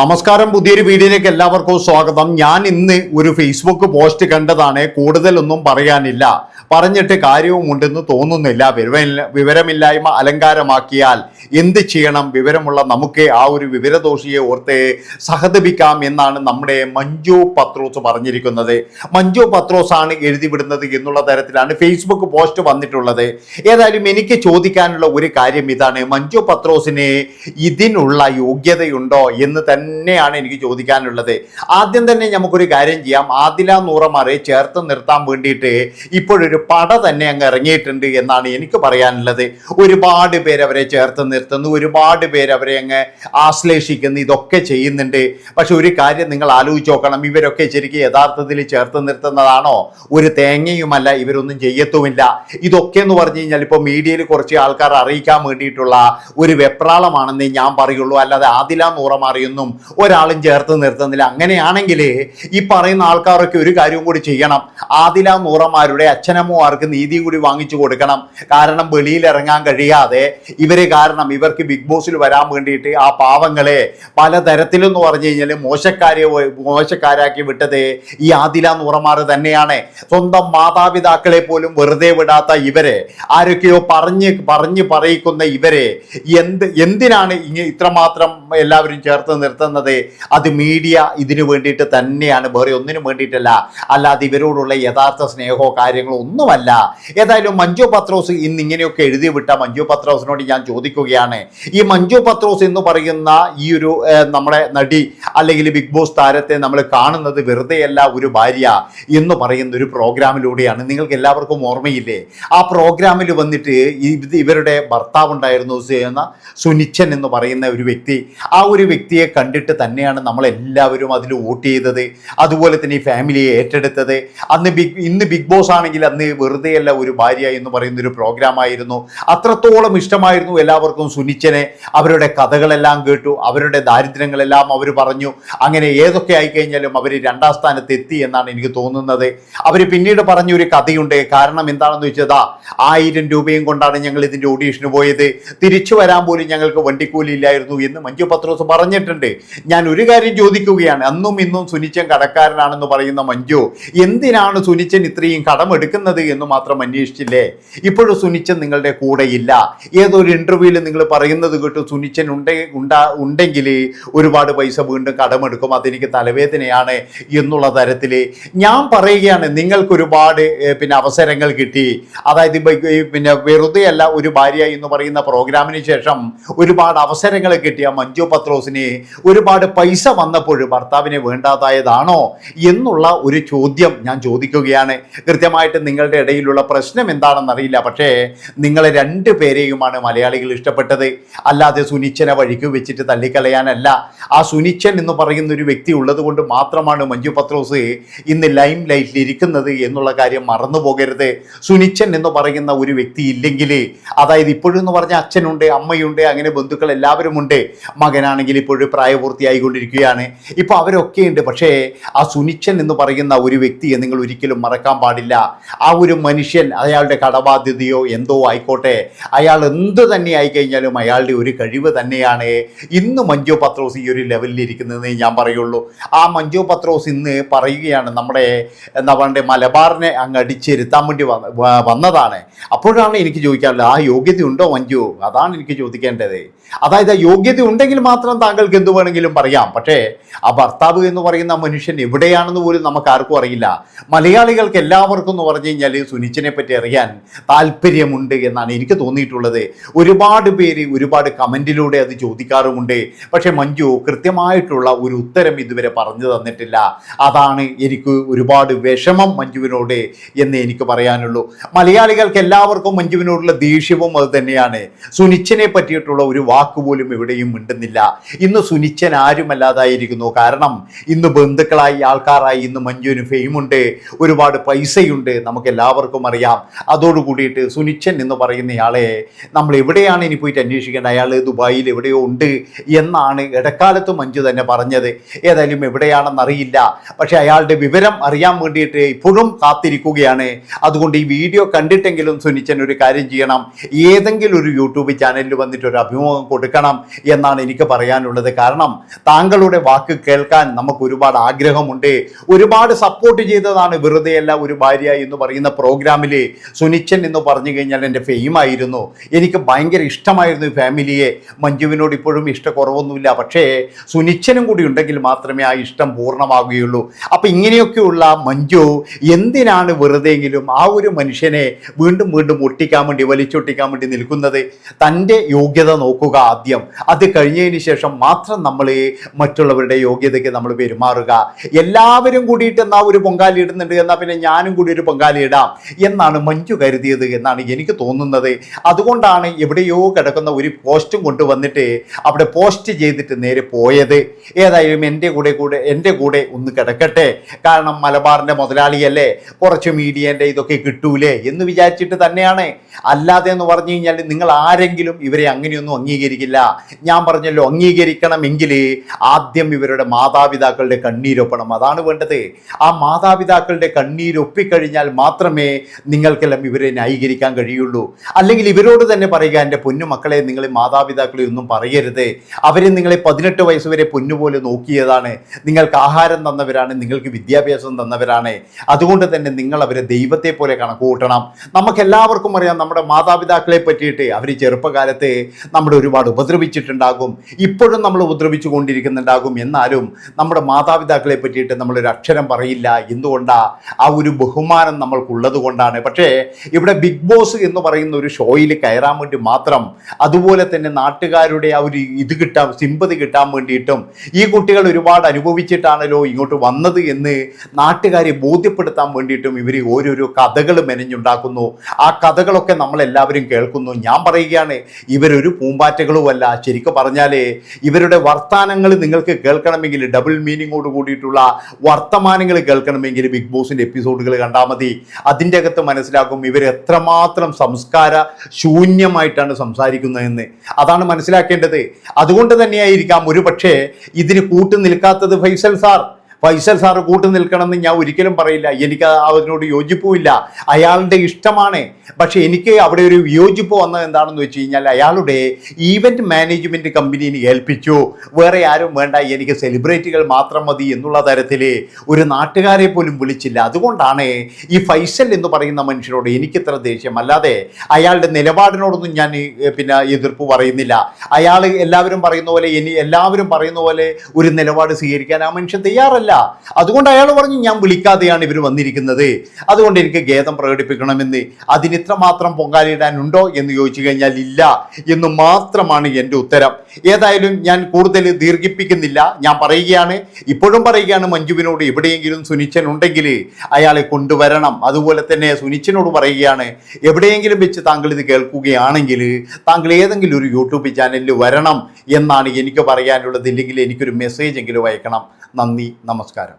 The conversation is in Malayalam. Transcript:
നമസ്കാരം പുതിയൊരു വീഡിയോയിലേക്ക് എല്ലാവർക്കും സ്വാഗതം. ഞാൻ ഇന്ന് ഒരു ഫേസ്ബുക്ക് പോസ്റ്റ് കണ്ടതാണ്. കൂടുതലൊന്നും പറയാനില്ല. പറഞ്ഞിട്ട് കാര്യവുമുണ്ടെന്ന് തോന്നുന്നില്ല. വിവരമില്ല വിവരമില്ലായ്മ അലങ്കാരമാക്കിയാൽ എന്ത് ചെയ്യണം? വിവരമുള്ള നമുക്ക് ആ ഒരു വിവരദോഷിയെ ഓർത്ത് സഹതപിക്കാം എന്നാണ് നമ്മുടെ മഞ്ജു പത്രോസ് പറഞ്ഞിരിക്കുന്നത്. മഞ്ജു പത്രോസ് ആണ് എഴുതിവിടുന്നത് എന്നുള്ള തരത്തിലാണ് ഫേസ്ബുക്ക് പോസ്റ്റ് വന്നിട്ടുള്ളത്. ഏതായാലും എനിക്ക് ചോദിക്കാനുള്ള ഒരു കാര്യം ഇതാണ്. മഞ്ജു പത്രോസിന് ഇതിനുള്ള യോഗ്യതയുണ്ടോ എന്ന് തന്നെയാണ് എനിക്ക് ചോദിക്കാനുള്ളത്. ആദ്യം തന്നെ നമുക്കൊരു കാര്യം ചെയ്യാം. ആദില നൂറമാറെ ചേർത്ത് നിർത്താൻ വേണ്ടിയിട്ട് ഇപ്പോഴൊരു പട തന്നെ അങ്ങ് ഇറങ്ങിയിട്ടുണ്ട് എന്നാണ് എനിക്ക് പറയാനുള്ളത്. ഒരുപാട് പേര് അവരെ ചേർത്ത് നിർത്തുന്നു. ഒരുപാട് പേര് അവരെ അങ്ങ് ആശ്ലേഷിക്കുന്നു. ഇതൊക്കെ ചെയ്യുന്നുണ്ട്. പക്ഷെ ഒരു കാര്യം നിങ്ങൾ ആലോചിച്ച് നോക്കണം. ഇവരൊക്കെ ശരിക്കും യഥാർത്ഥത്തിൽ ചേർത്ത് നിർത്തുന്നതാണോ? ഒരു തേങ്ങയുമല്ല ഇവരൊന്നും ചെയ്യത്തുമില്ല. ഇതൊക്കെ എന്ന് പറഞ്ഞു കഴിഞ്ഞാൽ ഇപ്പോൾ മീഡിയയിൽ കുറച്ച് ആൾക്കാർ അറിയിക്കാൻ വേണ്ടിയിട്ടുള്ള ഒരു വെപ്രാളമാണെന്ന് ഞാൻ പറയുള്ളൂ. അല്ലാതെ ആദില നൂറമാറിയൊന്നും ഒരാളും ചേർത്ത് നിർത്തുന്നില്ല. അങ്ങനെയാണെങ്കിൽ ഈ പറയുന്ന ആൾക്കാരൊക്കെ ഒരു കാര്യവും കൂടി ചെയ്യണം. ആദില നൂറമാരുടെ അച്ഛനമ്മമാർക്ക് നീതി കൂടി വാങ്ങിച്ചു കൊടുക്കണം. കാരണം വെളിയിൽ ഇറങ്ങാൻ കഴിയാതെ ഇവർ കാരണം ഇവർക്ക് ബിഗ് ബോസിൽ വരാൻ വേണ്ടിയിട്ട് ആ പാവങ്ങളെ പലതരത്തിലെന്ന് പറഞ്ഞു കഴിഞ്ഞാൽ മോശക്കാരെ മോശക്കാരാക്കി വിട്ടത് ഈ ആദില നൂറമാർ തന്നെയാണ്. സ്വന്തം മാതാപിതാക്കളെ പോലും വെറുതെ വിടാത്ത ഇവരെ ആരൊക്കെയോ പറഞ്ഞ് പറഞ്ഞ് പറയിക്കുന്ന ഇവരെ എന്ത് എന്തിനാണ് ഇത്രമാത്രം എല്ലാവരും ചേർത്ത് നിർത്തുന്നത്? അത് മീഡിയ ഇതിനു വേണ്ടിയിട്ട് തന്നെയാണ്. വേറെ ഒന്നിനും വേണ്ടിയിട്ടല്ല. അല്ലാതെ ഇവരോടുള്ള യഥാർത്ഥ സ്നേഹമോ കാര്യങ്ങളോ ഒന്നുമല്ല. ഏതായാലും മഞ്ജു പത്രോസ് ഇന്ന് ഇങ്ങനെയൊക്കെ എഴുതി വിട്ട മഞ്ജു പത്രോസിനോട് ഞാൻ ചോദിക്കുകയാണ്. ഈ മഞ്ജു പത്രോസ് എന്ന് പറയുന്ന ഈ ഒരു നമ്മുടെ നടി അല്ലെങ്കിൽ ബിഗ് ബോസ് താരത്തെ നമ്മൾ കാണുന്നത് വെറുതെയല്ല ഒരു ഭാര്യ എന്ന് പറയുന്ന ഒരു പ്രോഗ്രാമിലൂടെയാണ്. നിങ്ങൾക്ക് എല്ലാവർക്കും ഓർമ്മയില്ലേ? ആ പ്രോഗ്രാമിൽ വന്നിട്ട് ഇവരുടെ ഭർത്താവ് ഉണ്ടായിരുന്നു സുനിച്ചൻ എന്ന് പറയുന്ന ഒരു വ്യക്തി. ആ ഒരു വ്യക്തിയെ കണ്ടിട്ട് തന്നെയാണ് നമ്മളെല്ലാവരും അതിൽ വോട്ട് ചെയ്തത്. അതുപോലെ തന്നെ ഈ ഫാമിലിയെ ഏറ്റെടുത്തത്. അന്ന് ബിഗ് ഇന്ന് ബിഗ് ബോസ് ആണെങ്കിൽ അന്ന് വെറുതെയല്ല ഒരു ഭാര്യ എന്ന് പറയുന്ന ഒരു പ്രോഗ്രാം ആയിരുന്നു. അത്രത്തോളം ഇഷ്ടമായിരുന്നു എല്ലാവർക്കും സുനിച്ചനെ. അവരുടെ കഥകളെല്ലാം കേട്ടു. അവരുടെ ദാരിദ്ര്യങ്ങളെല്ലാം അവർ പറഞ്ഞു. അങ്ങനെ ഏതൊക്കെ ആയിക്കഴിഞ്ഞാലും അവർ രണ്ടാം സ്ഥാനത്ത് എത്തി എന്നാണ് എനിക്ക് തോന്നുന്നത്. അവർ പിന്നീട് പറഞ്ഞൊരു കഥയുണ്ട്. കാരണം എന്താണെന്ന് വെച്ചതാ ആയിരം രൂപയും കൊണ്ടാണ് ഞങ്ങൾ ഇതിന്റെ ഓഡീഷന് പോയത്. തിരിച്ചു വരാൻ പോലും ഞങ്ങൾക്ക് വണ്ടിക്കൂലി ഇല്ലായിരുന്നു എന്ന് മഞ്ജു പത്രോസ് പറഞ്ഞിട്ടുണ്ട്. ഞാൻ ഒരു കാര്യം ചോദിക്കുകയാണ്. അന്നും ഇന്നും സുനിച്ചൻ കടക്കാരനാണെന്ന് പറയുന്ന മഞ്ജു എന്തിനാണ് സുനിച്ചൻ ഇത്രയും കടമെടുക്കുന്നത് എന്ന് മാത്രം അന്വേഷിച്ചില്ലേ? ഇപ്പോഴും സുനിച്ചൻ നിങ്ങളുടെ കൂടെയില്ല. ഏതൊരു ഇന്റർവ്യൂവിൽ നിങ്ങൾ പറയുന്നത് കേട്ടു സുനിച്ചൻ ഉണ്ടെ ഉണ്ടാ ഉണ്ടെങ്കിൽ ഒരുപാട് പൈസ വീണ്ടും കടമെടുക്കും അതെനിക്ക് തലവേദനയാണ് എന്നുള്ള തരത്തിൽ ഞാൻ പറയുകയാണ് നിങ്ങൾക്ക് ഒരുപാട് പിന്നെ അവസരങ്ങൾ കിട്ടി. അതായത് പിന്നെ വെറുതെ അല്ല ഒരു ഭാര്യ എന്ന് പറയുന്ന പ്രോഗ്രാമിന് ശേഷം ഒരുപാട് അവസരങ്ങൾ കിട്ടിയ മഞ്ജു പത്രോസിന് ഒരുപാട് പൈസ വന്നപ്പോൾ ഭർത്താവിനെ വേണ്ടാതായതാണോ എന്നുള്ള ഒരു ചോദ്യം ഞാൻ ചോദിക്കുകയാണ്. കൃത്യമായിട്ട് നിങ്ങളുടെ ഇടയിലുള്ള പ്രശ്നം എന്താണെന്നറിയില്ല. പക്ഷേ നിങ്ങളെ രണ്ട് പേരെയുമാണ് മലയാളികൾ ഇഷ്ടപ്പെട്ടത്. അല്ലാതെ സുനിച്ചനെ വഴിക്ക് വെച്ചിട്ട് തള്ളിക്കളയാനല്ല. ആ സുനിച്ചൻ എന്ന് പറയുന്ന ഒരു വ്യക്തി ഉള്ളത് കൊണ്ട് മാത്രമാണ് മഞ്ജു പത്രോസ് ഇന്ന് ലൈം ലൈറ്റിൽ ഇരിക്കുന്നത് എന്നുള്ള കാര്യം മറന്നു പോകരുത്. സുനിച്ചൻ എന്ന് പറയുന്ന ഒരു വ്യക്തി ഇല്ലെങ്കിൽ അതായത് ഇപ്പോഴും എന്ന് പറഞ്ഞ അച്ഛനുണ്ട് അമ്മയുണ്ട് അങ്ങനെ ബന്ധുക്കൾ എല്ലാവരും ഉണ്ട് മകനാണെങ്കിൽ ഇപ്പോഴും പ്രായപൂർത്തിയായിക്കൊണ്ടിരിക്കുകയാണ്. ഇപ്പോൾ അവരൊക്കെ ഉണ്ട്. പക്ഷേ ആ സുനിച്ചൻ എന്ന് പറയുന്ന ഒരു വ്യക്തിയെ നിങ്ങൾ ഒരിക്കലും മറക്കാൻ പാടില്ല. ആ ഒരു മനുഷ്യൻ അയാളുടെ കടബാധ്യതയോ എന്തോ ആയിക്കോട്ടെ. അയാൾ എന്ത് തന്നെ ആയിക്കഴിഞ്ഞാലും അയാളുടെ ഒരു കഴിവ് തന്നെയാണ്. ഇന്ന് മഞ്ജു പത്രോസ് ഈ ഒരു ലെവലിൽ ഇരിക്കുന്നതെന്ന് ഞാൻ പറയുള്ളൂ. ആ മഞ്ജു പത്രോസ് ഇന്ന് പറയുകയാണ് നമ്മുടെ എന്താ പറയുക മലബാറിനെ അങ്ങ് അടിച്ചിരുത്താൻ വേണ്ടി വന്നതാണ്. അപ്പോഴാണ് എനിക്ക് ചോദിക്കാനുള്ളത് ആ യോഗ്യത ഉണ്ടോ മഞ്ജു? അതാണ് എനിക്ക് ചോദിക്കേണ്ടത്. അതായത് ആ യോഗ്യത ഉണ്ടെങ്കിൽ മാത്രം താങ്കൾക്ക് എന്ത് വേണമെങ്കിലും പറയാം. പക്ഷേ ആ ഭർത്താവ് എന്ന് പറയുന്ന മനുഷ്യൻ എവിടെയാണെന്ന് പോലും നമുക്ക് ആർക്കും അറിയില്ല. മലയാളികൾക്ക് എല്ലാവർക്കും എന്ന് പറഞ്ഞു കഴിഞ്ഞാൽ സുനിച്ചിനെ പറ്റി അറിയാൻ താല്പര്യമുണ്ട് എന്നാണ് എനിക്ക് തോന്നിയിട്ടുള്ളത്. ഒരുപാട് പേര് ഒരുപാട് കമന്റിലൂടെ അത് ചോദിക്കാറുമുണ്ട്. പക്ഷേ മഞ്ജു കൃത്യമായിട്ടുള്ള ഒരു ഉത്തരം ഇതുവരെ പറഞ്ഞു തന്നിട്ടില്ല. അതാണ് എനിക്ക് ഒരുപാട് വിഷമം മഞ്ജുവിനോട് എന്ന് എനിക്ക് പറയാനുള്ളൂ. മലയാളികൾക്ക് എല്ലാവർക്കും മഞ്ജുവിനോടുള്ള ദേഷ്യവും അത് തന്നെയാണ്. സുനിച്ചിനെ പറ്റിയിട്ടുള്ള ഒരു വാക്ക് പോലും എവിടെയും മിണ്ടുന്നില്ല. ഇന്ന് സുനിച്ചൻ ആരുമല്ലാതായിരിക്കുന്നു. കാരണം ഇന്ന് ബന്ധുക്കളായി ആൾക്കാരായി ഇന്ന് മഞ്ജുവിന് ഫെയിമുണ്ട്. ഒരുപാട് പൈസയുണ്ട്. നമുക്ക് എല്ലാവർക്കും അറിയാം. അതോട് കൂടിയിട്ട് സുനിച്ചൻ എന്ന് പറയുന്നയാളെ നമ്മൾ എവിടെയാണ് ഇനി പോയിട്ട് അന്വേഷിക്കേണ്ടത്? അയാൾ ദുബായിൽ എവിടെയോ ഉണ്ട് എന്നാണ് ഇടക്കാലത്ത് മഞ്ജു തന്നെ പറഞ്ഞത്. ഏതായാലും എവിടെയാണെന്നറിയില്ല പക്ഷേ അയാളുടെ വിവരം അറിയാൻ വേണ്ടിയിട്ട് ഇപ്പോഴും കാത്തിരിക്കുകയാണ്. അതുകൊണ്ട് ഈ വീഡിയോ കണ്ടിട്ടെങ്കിലും സുനിച്ചൻ ഒരു കാര്യം ചെയ്യണം. ഏതെങ്കിലും ഒരു യൂട്യൂബ് ചാനലിൽ വന്നിട്ട് ഒരു അഭിമുഖം കൊടുക്കണം എന്നാണ് എനിക്ക് പറയാനുള്ളത്. കാരണം താങ്കളുടെ വാക്ക് കേൾക്കാൻ നമുക്ക് ഒരുപാട് ആഗ്രഹമുണ്ട്. ഒരുപാട് സപ്പോർട്ട് ചെയ്തതാണ് വെറുതെയല്ല ഒരു ഭാര്യ എന്ന് പറയുന്ന പ്രോഗ്രാമിൽ സുനിച്ചൻ എന്ന് പറഞ്ഞു കഴിഞ്ഞാൽ എന്റെ ഫെയിമായിരുന്നു എനിക്ക് ഭയങ്കര ഇഷ്ടമായിരുന്നു ഫാമിലിയെ മഞ്ജുവിനോട് ഇപ്പോഴും ഇഷ്ടക്കുറവൊന്നുമില്ല. പക്ഷേ സുനിച്ചനും കൂടി ഉണ്ടെങ്കിൽ മാത്രമേ ആ ഇഷ്ടം പൂർണമാകുകയുള്ളൂ. അപ്പം ഇങ്ങനെയൊക്കെയുള്ള മഞ്ജു എന്തിനാണ് വെറുതെയെങ്കിലും ആ ഒരു മനുഷ്യനെ വീണ്ടും വീണ്ടും ഒട്ടിക്കാൻ വേണ്ടി വലിച്ചൊട്ടിക്കാൻ വേണ്ടി നിൽക്കുന്നത്? തന്റെ യോഗ്യത നോക്കുക ആദ്യം. അത് കഴിഞ്ഞതിന് ശേഷം മാത്രം നമ്മൾ മറ്റുള്ളവരുടെ യോഗ്യതയ്ക്ക് നമ്മൾ പെരുമാറുക. എല്ലാവരും കൂടിയിട്ട് എന്നാ ഒരു പൊങ്കാലി ഇടുന്നുണ്ട് എന്നാൽ പിന്നെ ഞാനും കൂടി ഒരു പൊങ്കാലി ഇടാം എന്നാണ് മഞ്ജു കരുതിയത് എന്നാണ് എനിക്ക് തോന്നുന്നത്. അതുകൊണ്ടാണ് എവിടെയോ കിടക്കുന്ന ഒരു പോസ്റ്റും കൊണ്ടുവന്നിട്ട് അവിടെ പോസ്റ്റ് ചെയ്തിട്ട് നേരെ പോയത്. ഏതായാലും എന്റെ കൂടെ കൂടെ എന്റെ കൂടെ ഒന്ന് കിടക്കട്ടെ. കാരണം മലബാറിന്റെ മുതലാളിയല്ലേ കുറച്ച് മീഡിയേന്റെ ഇതൊക്കെ കിട്ടൂലേ എന്ന് വിചാരിച്ചിട്ട് തന്നെയാണ്. അല്ലാതെ എന്ന് പറഞ്ഞു കഴിഞ്ഞാൽ നിങ്ങൾ ആരെങ്കിലും ഇവരെ അങ്ങനെയൊന്നും അംഗീകരിക്കില്ല. ഞാൻ പറഞ്ഞല്ലോ അംഗീകരിക്കണമെങ്കിൽ ആദ്യം ഇവരുടെ മാതാപിതാക്കളുടെ കണ്ണീരൊപ്പണം. അതാണ് വേണ്ടത്. ആ മാതാപിതാക്കളുടെ കണ്ണീരൊപ്പിക്കഴിഞ്ഞാൽ മാത്രമേ നിങ്ങൾക്കെല്ലാം ഇവരെ ന്യായീകരിക്കാൻ കഴിയുള്ളൂ. അല്ലെങ്കിൽ ഇവരോട് തന്നെ പറയുക എന്റെ പൊന്നുമക്കളെ നിങ്ങൾ മാതാപിതാക്കളെ ഒന്നും പറയരുത്. അവരെ നിങ്ങളെ പതിനെട്ട് വയസ്സ് വരെ പൊന്നുപോലെ നോക്കിയതാണ്. നിങ്ങൾക്ക് ആഹാരം തന്നവരാണ് നിങ്ങൾക്ക് വിദ്യാഭ്യാസം തന്നവരാണ്. അതുകൊണ്ട് തന്നെ നിങ്ങൾ അവരെ ദൈവത്തെ പോലെ കണക്ക് കൂട്ടണം നമുക്ക് എല്ലാവർക്കും അറിയാം നമ്മുടെ മാതാപിതാക്കളെ പറ്റിയിട്ട് അവർ ചെറുപ്പകാലത്ത് നമ്മുടെ ഒരുപാട് ഉപദ്രവിച്ചിട്ടുണ്ടാകും. ഇപ്പോഴും നമ്മൾ ഉപദ്രവിച്ചു കൊണ്ടിരിക്കുന്നുണ്ടാകും എന്നാലും നമ്മുടെ മാതാപിതാക്കളെ പറ്റിയിട്ട് നമ്മളൊരു അക്ഷരം പറയില്ല. എന്തുകൊണ്ടാ? ആ ഒരു ബഹുമാനം നമ്മൾക്കുള്ളത് കൊണ്ടാണ്. പക്ഷേ ഇവിടെ ബിഗ് ബോസ് എന്ന് പറയുന്ന ഒരു ഷോയിൽ കയറാൻ വേണ്ടി മാത്രം അതുപോലെ തന്നെ നാട്ടുകാരുടെ ആ ഒരു ഇത് കിട്ടാൻ സിമ്പതി കിട്ടാൻ വേണ്ടിയിട്ടും ഈ കുട്ടികൾ ഒരുപാട് അനുഭവിച്ചിട്ടാണല്ലോ ഇങ്ങോട്ട് വന്നത് എന്ന് നാട്ടുകാരെ ബോധ്യപ്പെടുത്താൻ വേണ്ടിയിട്ടും ഇവർ ഓരോരോ കഥകൾ മെനഞ്ഞുണ്ടാക്കുന്നു. ആ കഥകളൊക്കെ നമ്മളെല്ലാവരും കേൾക്കുന്നു. ഞാൻ പറയുകയാണ് ഇവരൊരു പൂമ്പാറ്റകളുമല്ല. ശരിക്കും പറഞ്ഞാൽ ഇവരുടെ വർത്തമാനങ്ങൾ നിങ്ങൾക്ക് കേൾക്കണമെങ്കിൽ ഡബിൾ മീനിങ്ങോട് കൂടിയിട്ടുള്ള വർത്തമാനങ്ങൾ കേൾക്കണമെങ്കിൽ ബിഗ് ബോസിന്റെ എപ്പിസോഡുകൾ കണ്ടാൽ മതി. അതിന്റെ അകത്ത് മനസ്സിലാക്കും ഇവർ എത്രമാത്രം സംസ്കാര ശൂന്യമായിട്ടാണ് സംസാരിക്കുന്നതെന്ന്. അതാണ് മനസ്സിലാക്കേണ്ടത്. അതുകൊണ്ട് തന്നെയായിരിക്കാം ഒരു പക്ഷേ ഇതിന് കൂട്ടു നിൽക്കാത്തത് ഫൈസൽ സാർ. ഫൈസൽ സാറ് കൂട്ടു നിൽക്കണമെന്ന് ഞാൻ ഒരിക്കലും പറയില്ല. എനിക്ക് അതിനോട് യോജിപ്പുമില്ല. അയാളുടെ ഇഷ്ടമാണ്. പക്ഷേ എനിക്ക് അവിടെ ഒരു യോജിപ്പ് വന്നത് എന്താണെന്ന് വെച്ച് കഴിഞ്ഞാൽ അയാളുടെ ഈവന്റ് മാനേജ്മെന്റ് കമ്പനീനെ ഏൽപ്പിച്ചു. വേറെ ആരും വേണ്ട എനിക്ക് സെലിബ്രിറ്റികൾ മാത്രം മതി എന്നുള്ള തരത്തിൽ ഒരു നാട്ടുകാരെ പോലും വിളിച്ചില്ല. അതുകൊണ്ടാണ് ഈ ഫൈസൽ എന്ന് പറയുന്ന മനുഷ്യരോട് എനിക്കിത്ര ദേഷ്യം. അല്ലാതെ അയാളുടെ നിലപാടിനോടൊന്നും ഞാൻ പിന്നെ എതിർപ്പ് പറയുന്നില്ല. അയാൾ എല്ലാവരും പറയുന്ന പോലെ ഇനി എല്ലാവരും പറയുന്ന പോലെ ഒരു നിലപാട് സ്വീകരിക്കാൻ ആ മനുഷ്യൻ തയ്യാറല്ല. അതുകൊണ്ട് അയാൾ പറഞ്ഞു ഞാൻ വിളിക്കാതെയാണ് ഇവർ വന്നിരിക്കുന്നത്. അതുകൊണ്ട് എനിക്ക് ഖേദം പ്രകടിപ്പിക്കണമെന്ന്. അതിന് ഇത്ര മാത്രം പൊങ്കാലിടാനുണ്ടോ എന്ന് ചോദിച്ചു കഴിഞ്ഞാൽ ഇല്ല എന്ന് മാത്രമാണ് എന്റെ ഉത്തരം. ഏതായാലും ഞാൻ കൂടുതൽ ദീർഘിപ്പിക്കുന്നില്ല. ഞാൻ പറയുകയാണ്. ഇപ്പോഴും പറയുകയാണ് മഞ്ജുവിനോട് എവിടെയെങ്കിലും സുനിച്ചൻ ഉണ്ടെങ്കിൽ അയാളെ കൊണ്ടുവരണം. അതുപോലെ തന്നെ സുനിച്ചനോട് പറയുകയാണ്. എവിടെയെങ്കിലും വെച്ച് താങ്കൾ ഇത് കേൾക്കുകയാണെങ്കിൽ താങ്കൾ ഏതെങ്കിലും ഒരു യൂട്യൂബ് ചാനലിൽ വരണം എന്നാണ് എനിക്ക് പറയാനുള്ളത്. ഇല്ലെങ്കിൽ എനിക്കൊരു മെസ്സേജ് എങ്കിലും അയക്കണം. നന്ദി നമസ്കാരം.